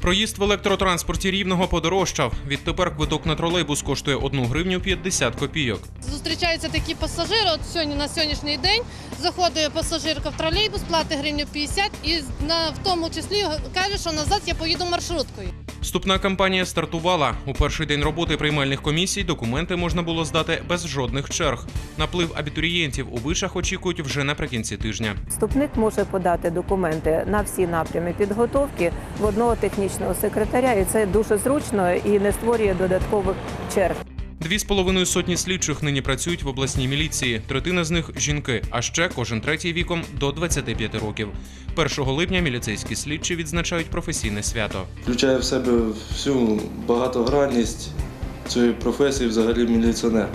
Проїзд в електротранспорті рівного подорожчав. Відтепер квиток на тролейбус коштує 1 гривню 50 копійок. Зустрічаються такі пасажири. От сьогодні на сьогоднішній день заходить пасажирка в тролейбус, платить гривню 50 і на в тому числі каже, що назад я поїду маршруткою. Вступна кампанія стартувала. У перший день роботи приймальних комісій документи можна було здати без жодних черг. Наплив абітурієнтів у вишах очікують вже наприкінці тижня. Вступник може подати документи на всі напрями підготовки в одного технічного секретаря, і це дуже зручно і не створює додаткових черг. Дві з половиною сотні слідчих нині працюють в обласній міліції. Третина з них жінки, а ще кожен третій віком до 25 років. 1 липня міліцейські слідчі відзначають професійне свято. включає в себе всю багатогранність цієї професії взагалі міліціонер.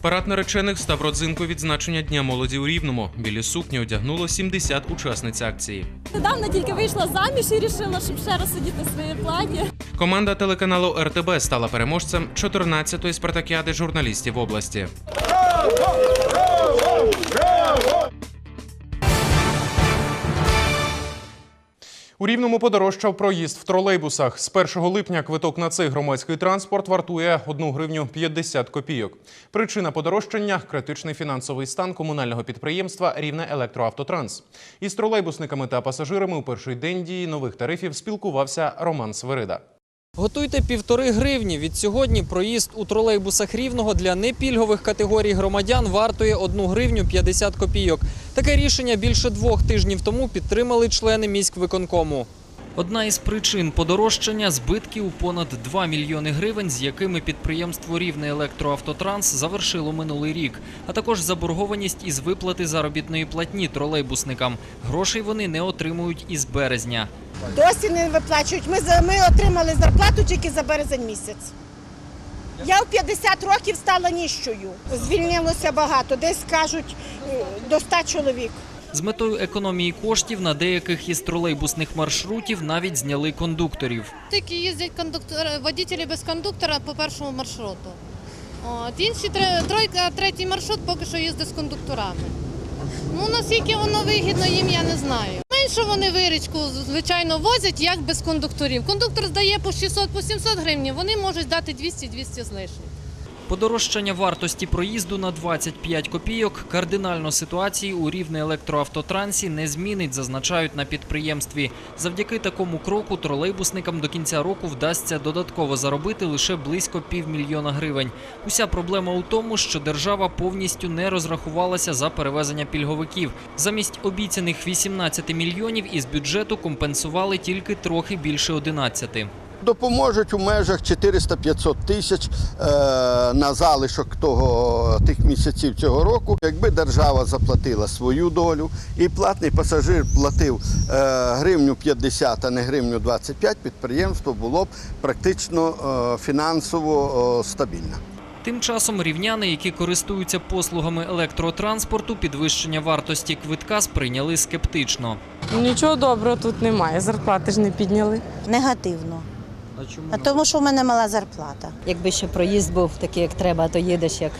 Парад наречених став родзинкою відзначення Дня молоді у Рівному. Білі сукні одягнуло 70 учасниць акції. Недавно тільки вийшла заміж і вирішила, щоб ще раз сидіти в своїй плані. Команда телеканалу РТБ стала переможцем 14-ї спартакіади журналістів області. У рівному подорожчав проїзд в тролейбусах. З 1 липня квиток на цей громадський транспорт вартує 1 гривню 50 копійок. Причина подорожчання критичний фінансовий стан комунального підприємства Рівне Електроавтотранс. Із тролейбусниками та пасажирами у перший день дії нових тарифів спілкувався Роман Свирида. Готуйте півтори гривні. Від сьогодні проїзд у тролейбусах рівного для непільгових категорій громадян вартує 1 гривню 50 копійок. Таке рішення більше двох тижнів тому підтримали члени міськвиконкому. Одна із причин подорожчання збитки у понад 2 мільйони гривень, з якими підприємство Рівне Електроавтотранс завершило минулий рік, а також заборгованість із виплати заробітної платні тролейбусникам. Грошей вони не отримують із березня. Досі не виплачують. Ми, ми отримали зарплату тільки за березень місяць. Я в 50 років стала ніщою. Звільнилося багато, десь кажуть е, до 100 чоловік. З метою економії коштів на деяких із тролейбусних маршрутів навіть зняли кондукторів. Тільки їздять кондуктор, водителі без кондуктора по першому маршруту. От, інші тройка, третій маршрут поки що їздить з кондукторами. Ну наскільки воно вигідно їм, я не знаю. Менше вони вирічку, звичайно, возять як без кондукторів. Кондуктор здає по 600 по 700 гривень, вони можуть дати 200-200 з лишнім. Подорожчання вартості проїзду на 25 копійок кардинально ситуації у рівне електроавтотрансі не змінить, зазначають на підприємстві. Завдяки такому кроку тролейбусникам до кінця року вдасться додатково заробити лише близько півмільйона гривень. Уся проблема у тому, що держава повністю не розрахувалася за перевезення пільговиків. Замість обіцяних 18 мільйонів із бюджету компенсували тільки трохи більше 11. Допоможуть у межах 400-500 тисяч е, на залишок того тих місяців цього року. Якби держава заплатила свою долю і платний пасажир платив е, гривню 50, а не гривню 25, підприємство було б практично е, фінансово е, стабільне. Тим часом рівняни, які користуються послугами електротранспорту, підвищення вартості квитка сприйняли скептично. Нічого доброго тут немає. Зарплати ж не підняли. Негативно. А чому А тому, що в мене мала зарплата. Якби ще проїзд був такий, як треба, то їдеш як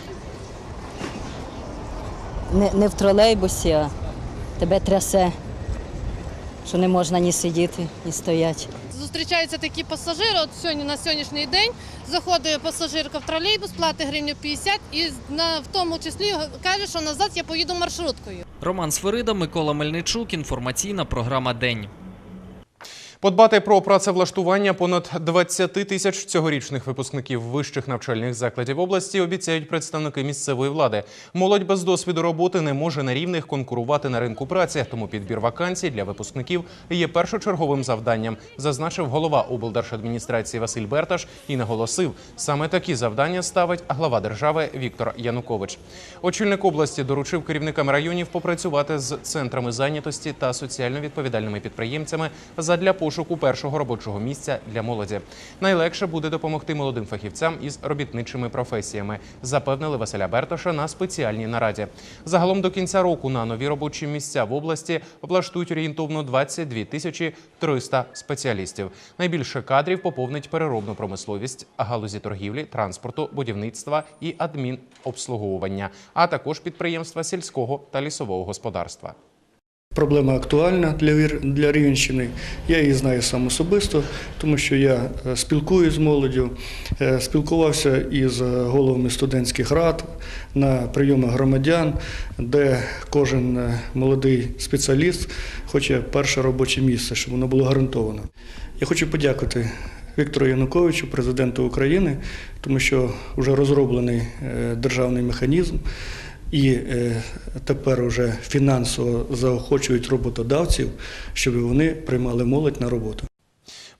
не, не в тролейбусі, а тебе трясе, що не можна ні сидіти, ні стояти. Зустрічаються такі пасажири. От сьогодні на сьогоднішній день заходить пасажирка в тролейбус, платить гривню 50 і на в тому числі каже, що назад я поїду маршруткою. Роман Сферида, Микола Мельничук. Інформаційна програма День. Подбати про працевлаштування понад 20 тисяч цьогорічних випускників вищих навчальних закладів області обіцяють представники місцевої влади. Молодь без досвіду роботи не може на рівних конкурувати на ринку праці, тому підбір вакансій для випускників є першочерговим завданням, зазначив голова облдержадміністрації Василь Берташ і наголосив, саме такі завдання ставить глава держави Віктор Янукович. Очільник області доручив керівникам районів попрацювати з центрами зайнятості та соціально відповідальними підприємцями задля пошуку першого робочого місця для молоді. Найлегше буде допомогти молодим фахівцям із робітничими професіями, запевнили Василя Бертоша на спеціальній нараді. Загалом до кінця року на нові робочі місця в області облаштують орієнтовно 22 тисячі 300 спеціалістів. Найбільше кадрів поповнить переробну промисловість, галузі торгівлі, транспорту, будівництва і адмінобслуговування, а також підприємства сільського та лісового господарства. Проблема актуальна для, для Рівенщини. Я її знаю сам особисто, тому що я е, спілкуюсь з молоддю, е, спілкувався із е, головами студентських рад на прийомах громадян, де кожен молодий спеціаліст хоче перше робоче місце, щоб воно було гарантовано. Я хочу подякувати Віктору Януковичу, президенту України, тому що вже розроблений державний механізм. І е, тепер уже фінансово заохочують роботодавців, щоб вони приймали молодь на роботу.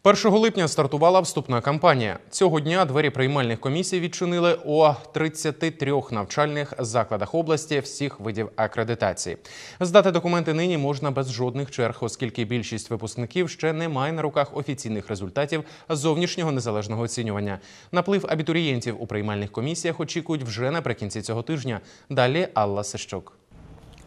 1 липня стартувала вступна кампанія. Цього дня двері приймальних комісій відчинили у 33 навчальних закладах області всіх видів акредитації. Здати документи нині можна без жодних черг, оскільки більшість випускників ще не має на руках офіційних результатів зовнішнього незалежного оцінювання. Наплив абітурієнтів у приймальних комісіях очікують вже наприкінці цього тижня. Далі Алла Сищук.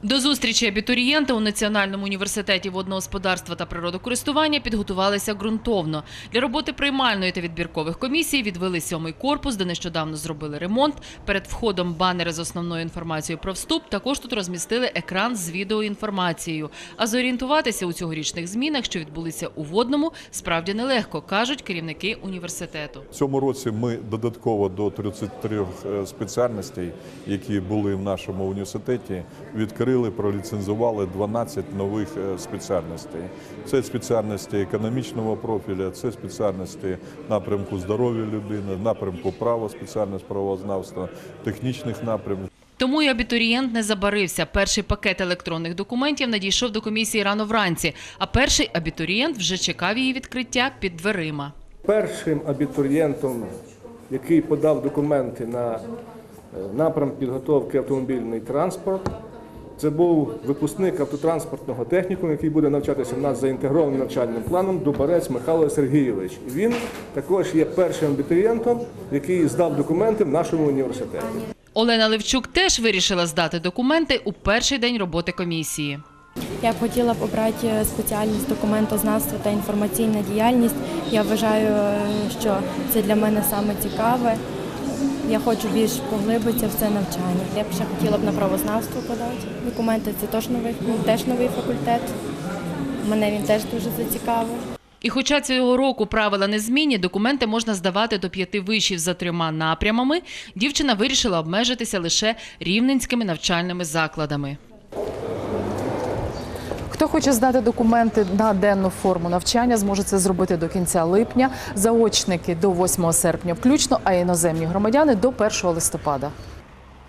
До зустрічі абітурієнти у Національному університеті водного господарства та природокористування підготувалися ґрунтовно. Для роботи приймальної та відбіркових комісій відвели сьомий корпус, де нещодавно зробили ремонт. Перед входом банери з основною інформацією про вступ. Також тут розмістили екран з відеоінформацією. А зорієнтуватися у цьогорічних змінах, що відбулися у водному, справді нелегко, кажуть керівники університету. В цьому році ми додатково до 33 е, спеціальностей, які були в нашому університеті, відкрили, проліцензували 12 нових е, спеціальностей. Це спеціальності економічного профіля, це спеціальності напрямку здоров'я людини, напрямку права, спеціальність правознавства, технічних напрямків. Тому і абітурієнт не забарився. Перший пакет електронних документів надійшов до комісії рано вранці, а перший абітурієнт вже чекав її відкриття під дверима. Першим абітурієнтом, який подав документи на е, напрям підготовки автомобільний транспорт, це був випускник автотранспортного технікуму, який буде навчатися в нас за інтегрованим навчальним планом Дубарець Михайло Сергійович. Він також є першим абітурієнтом, який здав документи в нашому університеті. Олена Левчук теж вирішила здати документи у перший день роботи комісії. Я б хотіла б обрати е, спеціальність документознавства та інформаційна діяльність. Я вважаю, е, що це для мене саме цікаве. Я хочу більш поглибитися в це навчання. Я б ще хотіла б на правознавство подати документи. Це теж новий, теж новий факультет. Мене він теж дуже зацікавив. І хоча цього року правила не змінні, документи можна здавати до п'яти вишів за трьома напрямами, дівчина вирішила обмежитися лише рівненськими навчальними закладами. Хто хоче здати документи на денну форму навчання, зможе це зробити до кінця липня. Заочники до 8 серпня, включно, а іноземні громадяни до 1 листопада.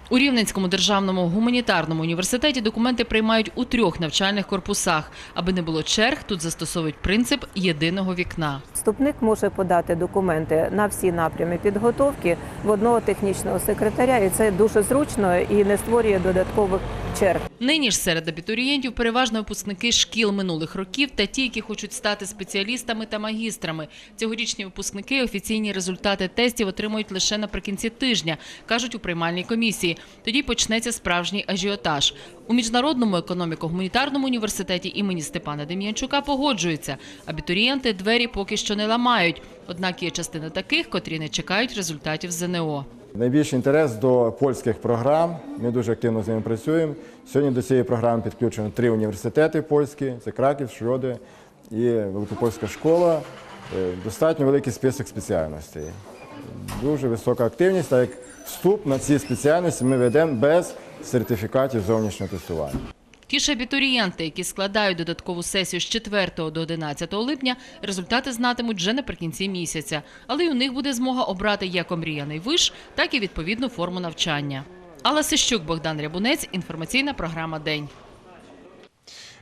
У Рівненському державному гуманітарному університеті документи приймають у трьох навчальних корпусах. Аби не було черг, тут застосовують принцип єдиного вікна. Вступник може подати документи на всі напрями підготовки в одного технічного секретаря, і це дуже зручно і не створює додаткових черг. Нині ж серед абітурієнтів переважно випускники шкіл минулих років та ті, які хочуть стати спеціалістами та магістрами. Цьогорічні випускники офіційні результати тестів отримують лише наприкінці тижня, кажуть у приймальній комісії. Тоді почнеться справжній ажіотаж. У міжнародному економіко-гуманітарному університеті імені Степана Дем'янчука погоджуються. Абітурієнти двері поки що не ламають. Однак є частина таких, котрі не чекають результатів ЗНО. Найбільший інтерес до польських програм. Ми дуже активно з ними працюємо. Сьогодні до цієї програми підключено три університети польські: це Краків, Шроди і Великопольська школа. Е, Достатньо великий список спеціальностей. Дуже висока активність, так як вступ на ці спеціальності ми ведемо без сертифікатів зовнішнього тестування. Ті ж абітурієнти, які складають додаткову сесію з 4 до 11 липня, результати знатимуть вже наприкінці місяця. Але й у них буде змога обрати як омріяний виш, так і відповідну форму навчання. Алла Сищук, Богдан Рябунець, інформаційна програма День.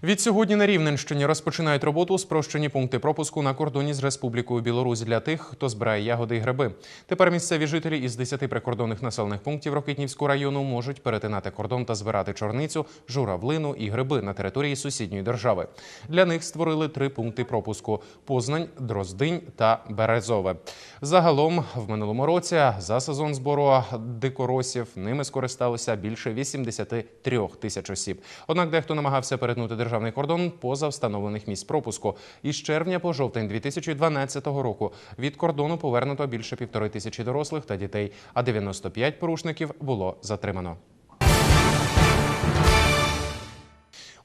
Відсьогодні на Рівненщині розпочинають роботу спрощені пункти пропуску на кордоні з Республікою Білорусь для тих, хто збирає ягоди і гриби. Тепер місцеві жителі із 10 прикордонних населених пунктів Рокитнівського району можуть перетинати кордон та збирати чорницю, журавлину і гриби на території сусідньої держави. Для них створили три пункти пропуску: Познань, Дроздинь та Березове. Загалом в минулому році за сезон збору дикоросів ними скористалося більше 83 тисяч осіб. Однак дехто намагався перетнути державний кордон поза встановлених місць пропуску. Із червня по жовтень 2012 року від кордону повернуто більше півтори тисячі дорослих та дітей, а 95 порушників було затримано.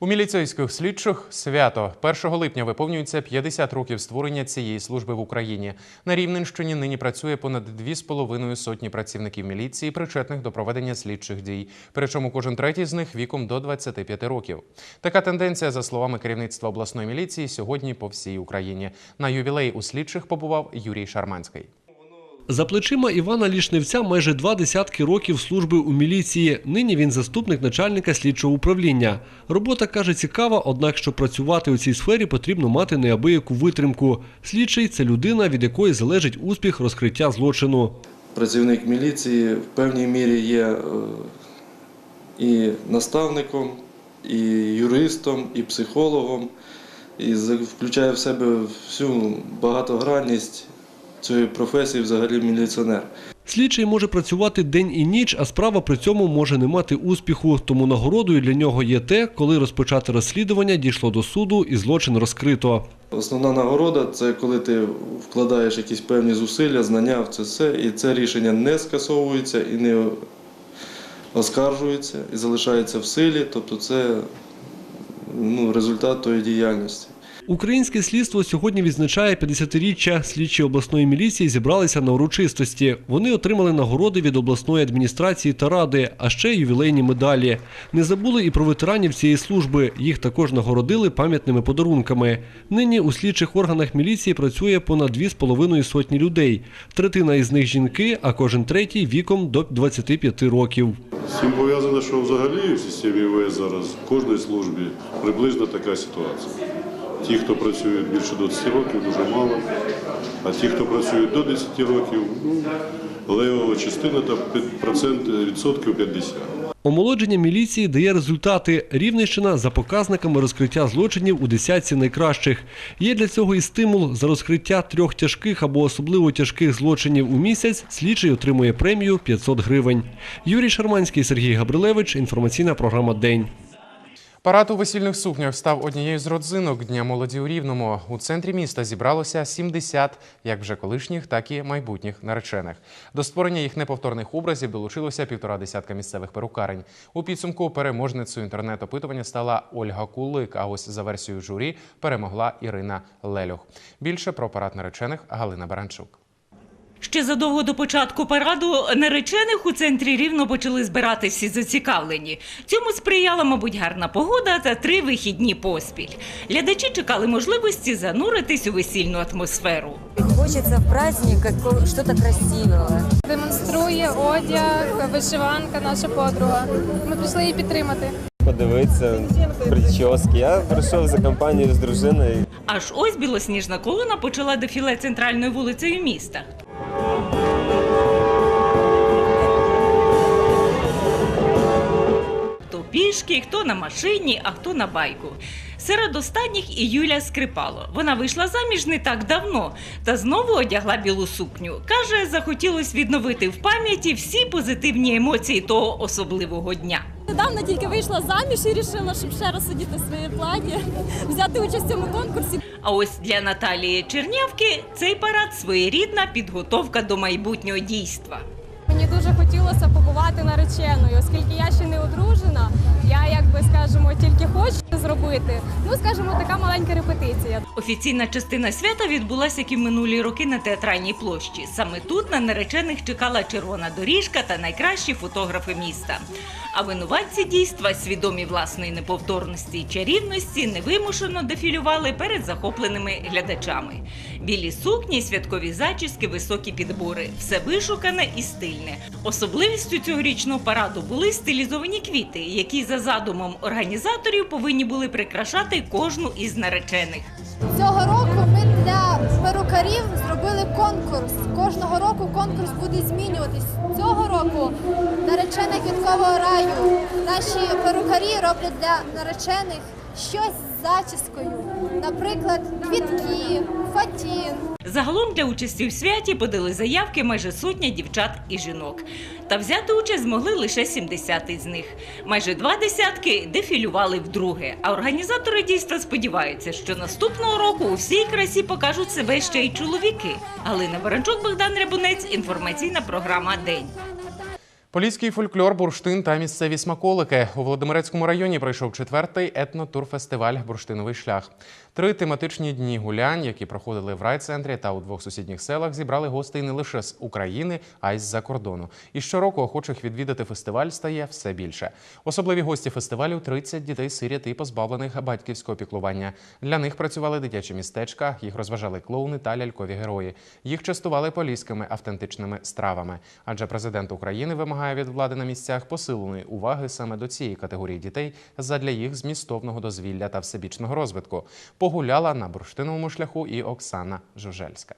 У міліцейських слідчих свято 1 липня виповнюється 50 років створення цієї служби в Україні. На Рівненщині нині працює понад 2,5 сотні працівників міліції, причетних до проведення слідчих дій. Причому кожен третій з них віком до 25 років. Така тенденція, за словами керівництва обласної міліції, сьогодні по всій Україні. На ювілей у слідчих побував Юрій Шарманський. За плечима Івана Лішневця майже два десятки років служби у міліції. Нині він заступник начальника слідчого управління. Робота каже цікава, однак, щоб працювати у цій сфері, потрібно мати неабияку витримку. Слідчий це людина, від якої залежить успіх розкриття злочину. Працівник міліції в певній мірі є е, і наставником, і юристом, і психологом, і включає в себе всю багатогранність цієї професії взагалі міліціонер. Слідчий може працювати день і ніч, а справа при цьому може не мати успіху. Тому нагородою для нього є те, коли розпочати розслідування дійшло до суду і злочин розкрито. Основна нагорода це коли ти вкладаєш якісь певні зусилля, знання в це все, і це рішення не скасовується і не оскаржується, і залишається в силі. Тобто це ну, результат тої діяльності. Українське слідство сьогодні відзначає 50-річчя. Слідчі обласної міліції зібралися на урочистості. Вони отримали нагороди від обласної адміністрації та ради, а ще ювілейні медалі. Не забули і про ветеранів цієї служби. Їх також нагородили пам'ятними подарунками. Нині у слідчих органах міліції працює понад 2,5 сотні людей. Третина із них жінки, а кожен третій віком до 25 років. Цим пов'язано, що взагалі в системі ВС зараз в кожній службі приблизно така ситуація. Ті, хто працюють більше 20 років, дуже мало, а ті, хто працюють до 10 років, ну, левова частина та процент відсотків 50. Омолодження міліції дає результати. Рівненщина за показниками розкриття злочинів у десятці найкращих. Є для цього і стимул за розкриття трьох тяжких або особливо тяжких злочинів у місяць. Слідчий отримує премію 500 гривень. Юрій Шарманський, Сергій Габрилевич. Інформаційна програма День. Парад у весільних сукнях став однією з родзинок Дня молоді у Рівному. У центрі міста зібралося 70 як вже колишніх, так і майбутніх наречених. До створення їх неповторних образів долучилося півтора десятка місцевих перукарень. У підсумку переможницею інтернет-опитування стала Ольга Кулик. А ось за версією журі перемогла Ірина Лелюх. Більше про парад наречених Галина Баранчук. Ще задовго до початку параду наречених у центрі рівно почали збирати всі зацікавлені. Цьому сприяла, мабуть, гарна погода та три вихідні поспіль. Глядачі чекали можливості зануритись у весільну атмосферу. Хочется в праздник како- что-то. Демонструє одяг, вишиванка, наша подруга. Ми прийшли її підтримати. подивитися прически. Я прийшов за компанією з дружиною. Аж ось білосніжна колона почала дефіле центральною вулицею міста. Пішки, хто на машині, а хто на байку. Серед останніх і Юля Скрипало. Вона вийшла заміж не так давно та знову одягла білу сукню. Каже, захотілось відновити в пам'яті всі позитивні емоції того особливого дня. Недавно тільки вийшла заміж і вирішила, щоб ще раз одіти своє плаття, взяти участь в цьому конкурсі. А ось для Наталії Чернявки цей парад своєрідна підготовка до майбутнього дійства. Мені дуже хотілося побувати нареченою, оскільки я ще не одружена. Я, як би скажемо, тільки хочу зробити. Ну, скажімо, така маленька репетиція. Офіційна частина свята відбулася як і минулі роки на театральній площі. Саме тут на наречених чекала червона доріжка та найкращі фотографи міста. А винуватці дійства, свідомі власної неповторності і чарівності, невимушено дефілювали перед захопленими глядачами. Білі сукні, святкові зачіски, високі підбори все вишукане і стильне. Особливістю цьогорічного параду були стилізовані квіти, які за задумом організаторів повинні були прикрашати кожну із наречених. Цього року ми для перукарів зробили конкурс. Кожного року конкурс буде змінюватись. Цього року наречених квіткового раю. Наші перукарі роблять для наречених щось зачіскою. Наприклад, квітки, фатін. Загалом для участі у святі подали заявки майже сотня дівчат і жінок. Та взяти участь змогли лише 70 із них. Майже два десятки дефілювали вдруге. А організатори дійства сподіваються, що наступного року у всій красі покажуть себе ще й чоловіки. Галина Баранчук, Богдан Рябунець. Інформаційна програма День. Поліський фольклор, бурштин та місцеві смаколики у Володимирецькому районі пройшов четвертий етнотурфестиваль Бурштиновий шлях. Три тематичні дні гулянь, які проходили в райцентрі та у двох сусідніх селах, зібрали гостей не лише з України, а й з-за кордону. І щороку охочих відвідати фестиваль стає все більше. Особливі гості фестивалю 30 дітей сиріт і позбавлених батьківського піклування. Для них працювали дитячі містечка, їх розважали клоуни та лялькові герої. Їх частували поліськими автентичними стравами. Адже президент України вимагає від влади на місцях посиленої уваги саме до цієї категорії дітей задля їх змістовного дозвілля та всебічного розвитку. Погуляла на бурштиновому шляху і Оксана Жужельська.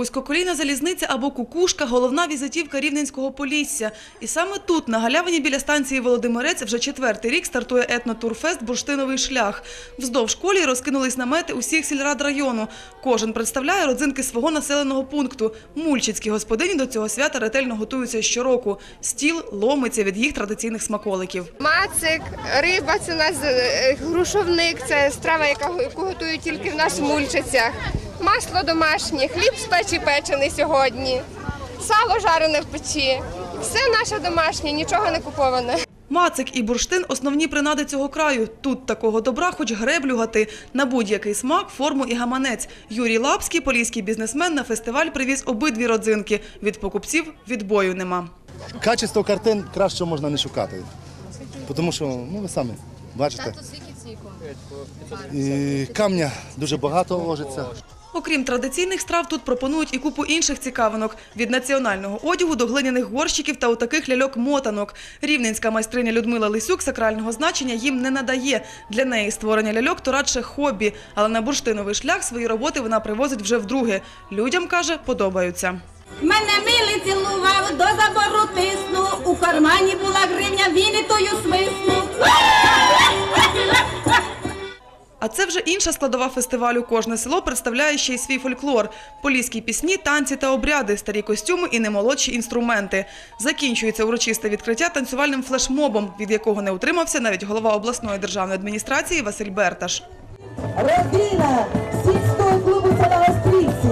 Вузькоколійна залізниця або кукушка – головна візитівка Рівненського Полісся. І саме тут, на галявині біля станції Володимирець, вже четвертий рік стартує етнотурфест «Бурштиновий шлях». Вздовж колії розкинулись намети усіх сільрад району. Кожен представляє родзинки свого населеного пункту. Мульчицькі господині до цього свята ретельно готуються щороку. Стіл ломиться від їх традиційних смаколиків. Мацик, риба це у е, грушовник, це страва, яку готують тільки в нас в мульчицях. Масло домашнє, хліб з печі печений сьогодні, сало жарене в печі. Все наше домашнє, нічого не куповане. Мацик і бурштин – основні принади цього краю. Тут такого добра хоч греблю гати. На будь-який смак, форму і гаманець. Юрій Лапський, поліський бізнесмен, на фестиваль привіз обидві родзинки. Від покупців відбою нема. Качество картин краще можна не шукати. Тому що, ну ви самі бачите, і камня дуже багато ложиться. Окрім традиційних страв, тут пропонують і купу інших цікавинок – від національного одягу до глиняних горщиків та отаких ляльок-мотанок. Рівненська майстриня Людмила Лисюк сакрального значення їм не надає. Для неї створення ляльок – то радше хобі, але на бурштиновий шлях свої роботи вона привозить вже вдруге. Людям, каже, подобаються. Мене милий цілував, до забору тиснув, у кармані була гривня, він і тою свиснув. А це вже інша складова фестивалю. Кожне село представляє ще й свій фольклор. Поліські пісні, танці та обряди, старі костюми і немолодші інструменти. Закінчується урочисте відкриття танцювальним флешмобом, від якого не утримався навіть голова обласної державної адміністрації Василь Берташ. Родина сільського клубу села Острівці.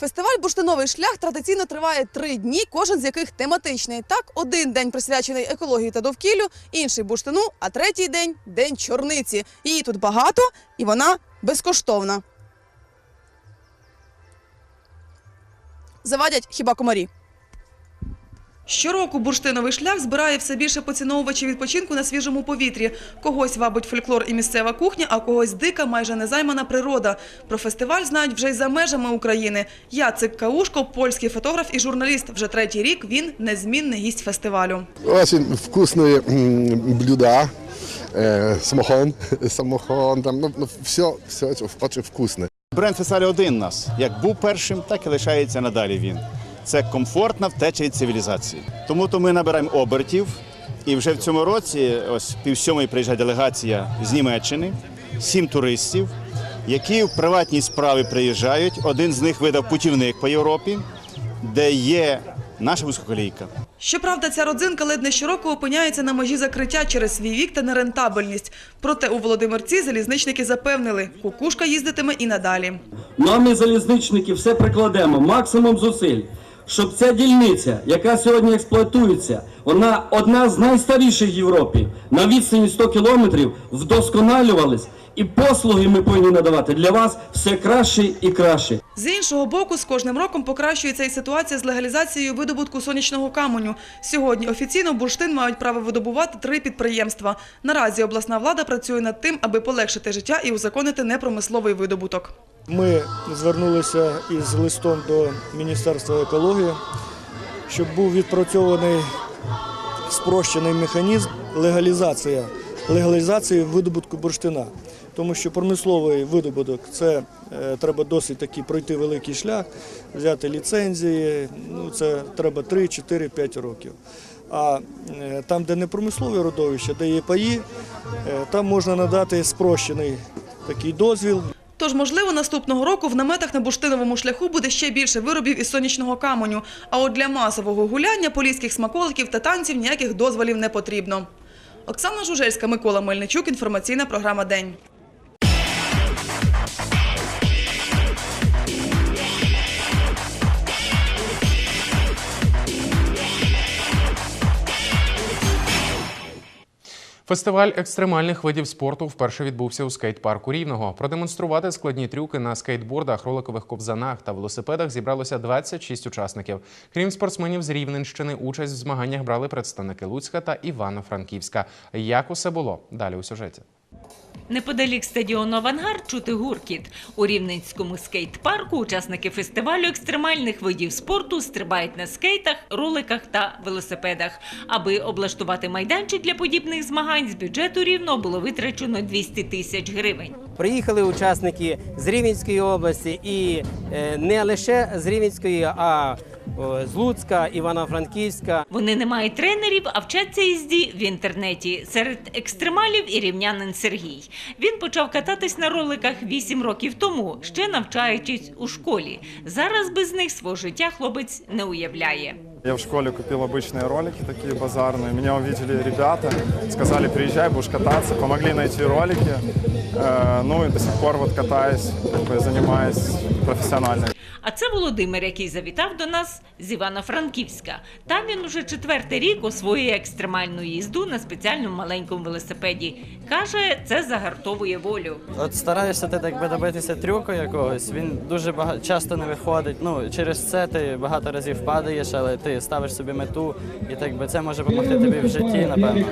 Фестиваль «Бурштиновий шлях» традиційно триває три дні, кожен з яких тематичний. Так, один день присвячений екології та довкіллю, інший бурштину, а третій день – день чорниці. Її тут багато і вона безкоштовна. Завадять хіба комарі. Щороку бурштиновий шлях збирає все більше поціновувачів відпочинку на свіжому повітрі. Когось вабить фольклор і місцева кухня, а когось дика, майже незаймана природа. Про фестиваль знають вже й за межами України. Яцик Каушко, польський фотограф і журналіст. Вже третій рік він незмінний гість фестивалю. Вкусные м, блюда, э, самохон, самохон, там, ну, ну, все, все очень вкусно. Бренд фестивалю один нас. Як був першим, так і лишається надалі він. Це комфортна втеча від цивілізації. Тому то ми набираємо обертів. І вже в цьому році, ось півсьомої приїжджає делегація з Німеччини, сім туристів, які в приватній справі приїжджають. Один з них видав путівник по Європі, де є наша вузькоколійка. Щоправда, ця родзинка ледь не щороку опиняється на межі закриття через свій вік та нерентабельність. Проте у Володимирці залізничники запевнили, кукушка їздитиме і надалі. Ну а ми, залізничники, все прикладемо, максимум зусиль, щоб ця дільниця, яка сьогодні експлуатується, вона одна з найстаріших в Європі, на відстані 100 кілометрів вдосконалювалась і послуги ми повинні надавати для вас все краще і краще. З іншого боку, з кожним роком покращується і ситуація з легалізацією видобутку сонячного каменю. Сьогодні офіційно бурштин мають право видобувати три підприємства. Наразі обласна влада працює над тим, аби полегшити життя і узаконити непромисловий видобуток. Ми звернулися із листом до Міністерства екології, щоб був відпрацьований спрощений механізм легалізація, легалізації видобутку бурштина. Тому що промисловий видобуток це е, треба досить таки пройти великий шлях, взяти ліцензії. Ну це треба 3, 4, 5 років. А е, там, де не промислові родовища, де є паї, е, там можна надати спрощений такий дозвіл. Тож, можливо, наступного року в наметах на бурштиновому шляху буде ще більше виробів із сонячного каменю. А от для масового гуляння, поліських смаколиків та танців ніяких дозволів не потрібно. Оксана Жужельська, Микола Мельничук. Інформаційна програма День. Фестиваль екстремальних видів спорту вперше відбувся у скейт-парку Рівного. Продемонструвати складні трюки на скейтбордах, роликових ковзанах та велосипедах зібралося 26 учасників. Крім спортсменів з Рівненщини, участь в змаганнях брали представники Луцька та Івано-Франківська. Як усе було? Далі у сюжеті. Неподалік стадіону «Авангард» чути гуркіт. У Рівненському скейт-парку учасники фестивалю екстремальних видів спорту стрибають на скейтах, роликах та велосипедах. Аби облаштувати майданчик для подібних змагань, з бюджету Рівного було витрачено 200 тисяч гривень. Приїхали учасники з Рівненської області і е, не лише з Рівненської, а з Луцька, Івано-Франківська. Вони не мають тренерів, а вчаться їзді в інтернеті. Серед екстремалів і рівнянин Сергій. Він почав кататись на роликах 8 років тому, ще навчаючись у школі. Зараз без них свого життя хлопець не уявляє. Я в школе купил обычные ролики такие базарные. Меня увидели ребята, сказали, приезжай, будешь кататься. Помогли найти ролики. Э, Ну и до сих пор вот катаюсь, как бы занимаюсь профессионально. А це Володимир, який завітав до нас з Івано-Франківська. Там він уже четвертий рік освоює екстремальну їзду на спеціальному маленькому велосипеді. Каже, це загартовує волю. От стараєшся ти так би добитися трюку якогось, він дуже багато часто не виходить. Ну через це ти багато разів падаєш, але ти ставиш собі мету, і так би це може допомогти тобі в житті, напевно.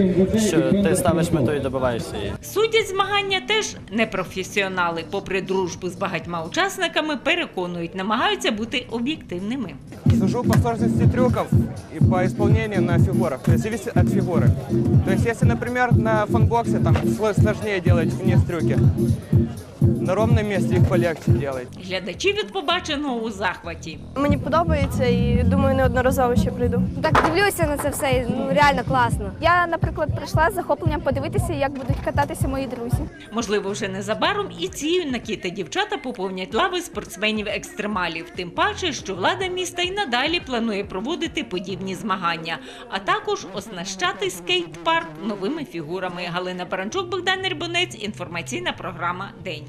Що ти ставиш мету і добиваєшся її. Судять змагання теж непрофесіонали. Попри дружбу з багатьма учасниками, переконують, намагаються бути об'єктивними. Сужу по сложности трюков і по исполнению на фигурах. То есть зависит от фигуры. То есть если, например, на фанбоксе там сложніше делать вниз трюки, на ровном месте их полегче делать. Глядачі від побаченого у захваті. Мені подобається і думаю, неодноразово ще прийду. Так дивлюся на це все, і, ну реально класно. Я, наприклад, прийшла з захопленням подивитися, як будуть кататися мої друзі. Можливо, вже незабаром і ці юнаки та дівчата поповнять лави спортсменів-екстремалів. Тим паче, що влада міста і надалі планує проводити подібні змагання, а також оснащати скейт-парк новими фігурами. Галина Баранчук, Богдан Рибонець. Інформаційна програма День.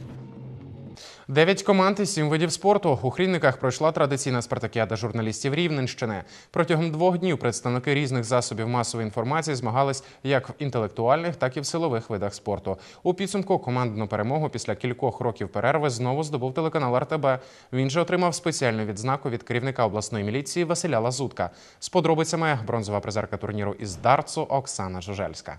Дев'ять команд і сім видів спорту. У Хрінниках пройшла традиційна спартакіада журналістів Рівненщини. Протягом двох днів представники різних засобів масової інформації змагались як в інтелектуальних, так і в силових видах спорту. У підсумку командну перемогу після кількох років перерви знову здобув телеканал РТБ. Він же отримав спеціальну відзнаку від керівника обласної міліції Василя Лазутка. З подробицями бронзова призерка турніру із дартсу Оксана Жужельська.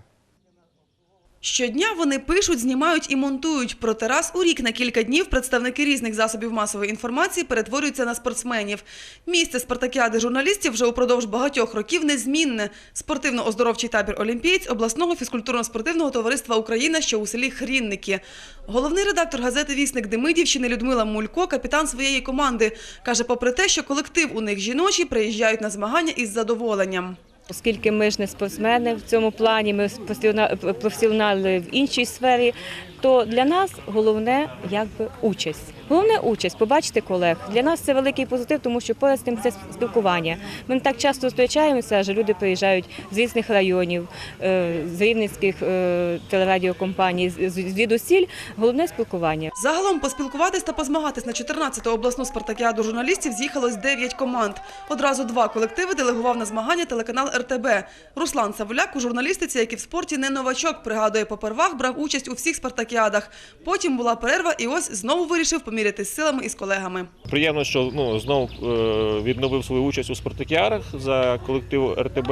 Щодня вони пишуть, знімають і монтують. Проте раз у рік на кілька днів представники різних засобів масової інформації перетворюються на спортсменів. Місце спартакіади журналістів вже упродовж багатьох років незмінне. Спортивно-оздоровчий табір Олімпієць обласного фізкультурно-спортивного товариства Україна, що у селі Хрінники. Головний редактор газети Вісник Демидівщини Людмила Мулько, капітан своєї команди, каже, попри те, що колектив у них жіночий, приїжджають на змагання із задоволенням. Оскільки ми ж не спортсмени в цьому плані, ми професіона- професіонали в іншій сфері, то для нас головне якби участь. Головне участь, побачити колег. Для нас це великий позитив, тому що поряд з тим це спілкування. Ми не так часто зустрічаємося, адже люди приїжджають з різних районів, е, з рівненських е, телерадіокомпаній, звідусіль. Головне спілкування. Загалом поспілкуватись та позмагатись на 14-ту обласну спартакіаду журналістів з'їхалось 9 команд. Одразу два колективи делегував на змагання телеканал РТБ. Руслан Савуляк у журналістиці, як і в спорті, не новачок. Пригадує, попервах брав участь у всіх спартакіадах спартакіадах. Потім була перерва, і ось знову вирішив помірятись силами із колегами. Приємно, що ну, знову е, відновив свою участь у спартакіарах за колектив РТБ.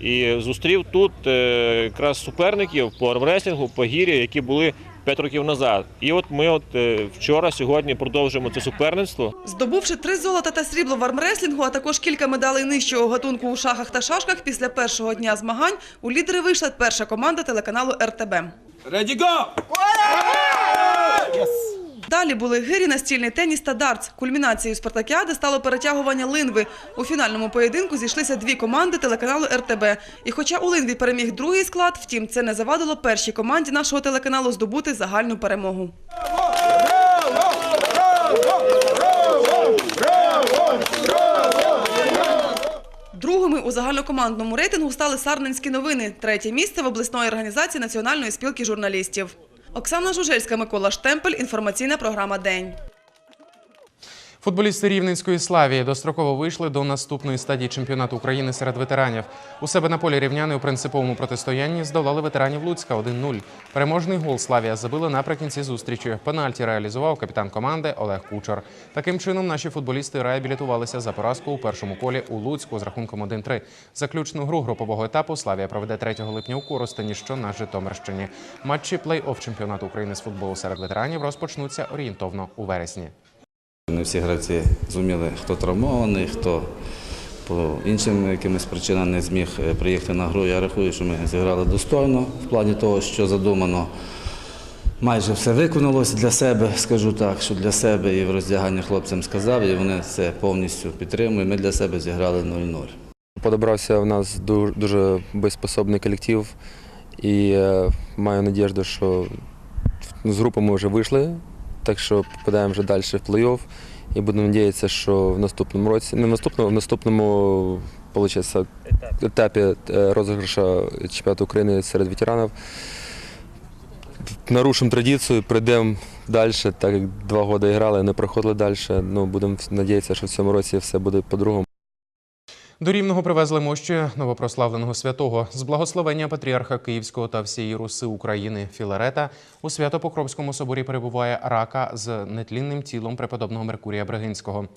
І зустрів тут е, якраз суперників по армреслінгу, по гірі, які були 5 років назад. І от ми от е, вчора, сьогодні продовжуємо це суперництво. Здобувши три золота та срібло в армреслінгу, а також кілька медалей нижчого гатунку у шахах та шашках, після першого дня змагань у лідери вийшла перша команда телеканалу РТБ. Ready, go! Далі були гирі, настільний теніс та дартс. Кульмінацією спартакіади стало перетягування линви. У фінальному поєдинку зійшлися дві команди телеканалу РТБ. І хоча у линві переміг другий склад, втім це не завадило першій команді нашого телеканалу здобути загальну перемогу. Другими у загальнокомандному рейтингу стали Сарненські новини. Третє місце в обласної організації Національної спілки журналістів. Оксана Жужельська, Микола Штемпель. Інформаційна програма День. Футболісти Рівненської Славії достроково вийшли до наступної стадії чемпіонату України серед ветеранів. У себе на полі рівняни у принциповому протистоянні здолали ветеранів Луцька 1-0. Переможний гол Славія забили наприкінці зустрічі. Пенальті реалізував капітан команди Олег Кучер. Таким чином, наші футболісти реабілітувалися за поразку у першому колі у Луцьку з рахунком 1-3. Заключну гру групового етапу Славія проведе 3 липня у Коростені, що на Житомирщині. Матчі плей-офф чемпіонату України з футболу серед ветеранів розпочнуться орієнтовно у вересні. Не всі гравці зуміли, хто травмований, хто по іншим якимось причинам не зміг е, приїхати на гру. Я рахую, що ми зіграли достойно в плані того, що задумано. Майже все виконалося для себе, скажу так, що для себе і в роздяганні хлопцям сказав, і вони це повністю підтримують. Ми для себе зіграли 0-0. Подобрався в нас ду- дуже боєспособний колектив і е, маю надіжду, що з групи ми вже вийшли, так що попадаємо вже далі в плей-офф і будемо сподіватися, що в наступному році, не в наступному, в наступному етапі е, розіграшу чемпіонату України серед ветеранів нарушимо традицію, прийдемо далі, так як два роки грали, не проходили далі. Ну, будемо сподіватися, що в цьому році все буде по-другому. До Рівного привезли мощі новопрославленого святого з благословення патріарха Київського та всієї Руси України Філарета у Свято-Покровському соборі перебуває рака з нетлінним тілом преподобного Меркурія Бригинського.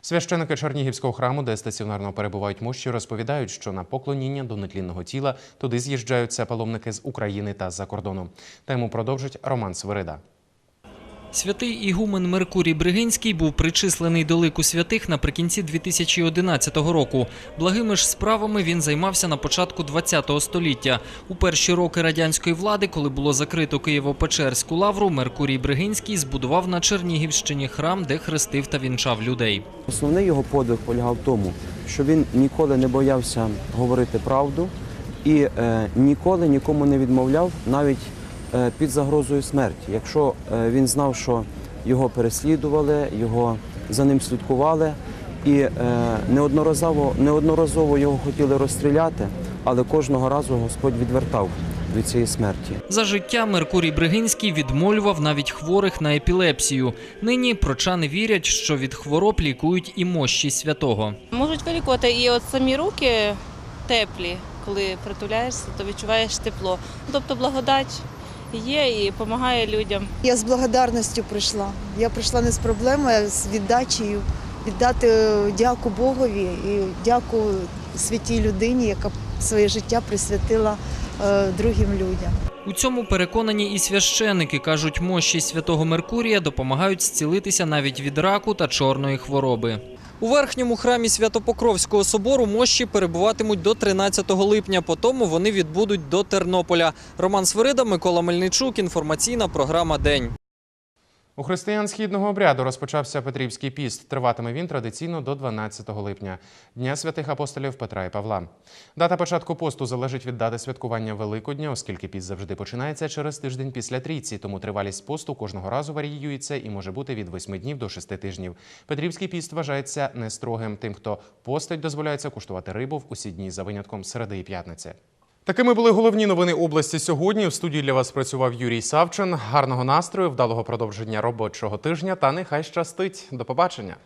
Священики Чернігівського храму, де стаціонарно перебувають мощі, розповідають, що на поклоніння до нетлінного тіла туди з'їжджаються паломники з України та за кордону. Тему продовжить Роман Свирида. Святий ігумен Меркурій Бригинський був причислений до лику святих наприкінці 2011 року. Благими ж справами він займався на початку ХХ століття. У перші роки радянської влади, коли було закрито Києво-Печерську лавру, Меркурій Бригинський збудував на Чернігівщині храм, де хрестив та вінчав людей. Основний його подвиг полягав в тому, що він ніколи не боявся говорити правду і е, ніколи нікому не відмовляв навіть під загрозою смерті. Якщо е, він знав, що його переслідували, його за ним слідкували, і е, неодноразово, неодноразово його хотіли розстріляти, але кожного разу Господь відвертав від цієї смерті. За життя Меркурій Бригинський відмолював навіть хворих на епілепсію. Нині прочани вірять, що від хвороб лікують і мощі святого. Можуть вилікувати і от самі руки теплі, коли притуляєшся, то відчуваєш тепло. Тобто благодать є і допомагає людям. Я з благодарністю прийшла. Я прийшла не з проблемою, а з віддачею. Віддати дяку Богові і дяку святій людині, яка своє життя присвятила е, другим людям. У цьому переконані і священики кажуть, мощі святого Меркурія допомагають зцілитися навіть від раку та чорної хвороби. У верхньому храмі Святопокровського собору мощі перебуватимуть до 13 липня. Потім вони відбудуть до Тернополя. Роман Свирида, Микола Мельничук. Інформаційна програма День. У християн східного обряду розпочався Петрівський піст. Триватиме він традиційно до 12 липня, Дня святих апостолів Петра і Павла. Дата початку посту залежить від дати святкування Великодня, оскільки піст завжди починається через тиждень після трійці, тому тривалість посту кожного разу варіюється і може бути від 8 днів до 6 тижнів. Петрівський піст вважається нестрогим. Тим, хто постить, дозволяється куштувати рибу в усі дні за винятком середи і п'ятниці. Такими були головні новини області сьогодні. В студії для вас працював Юрій Савчин. Гарного настрою, вдалого продовження робочого тижня та нехай щастить. До побачення.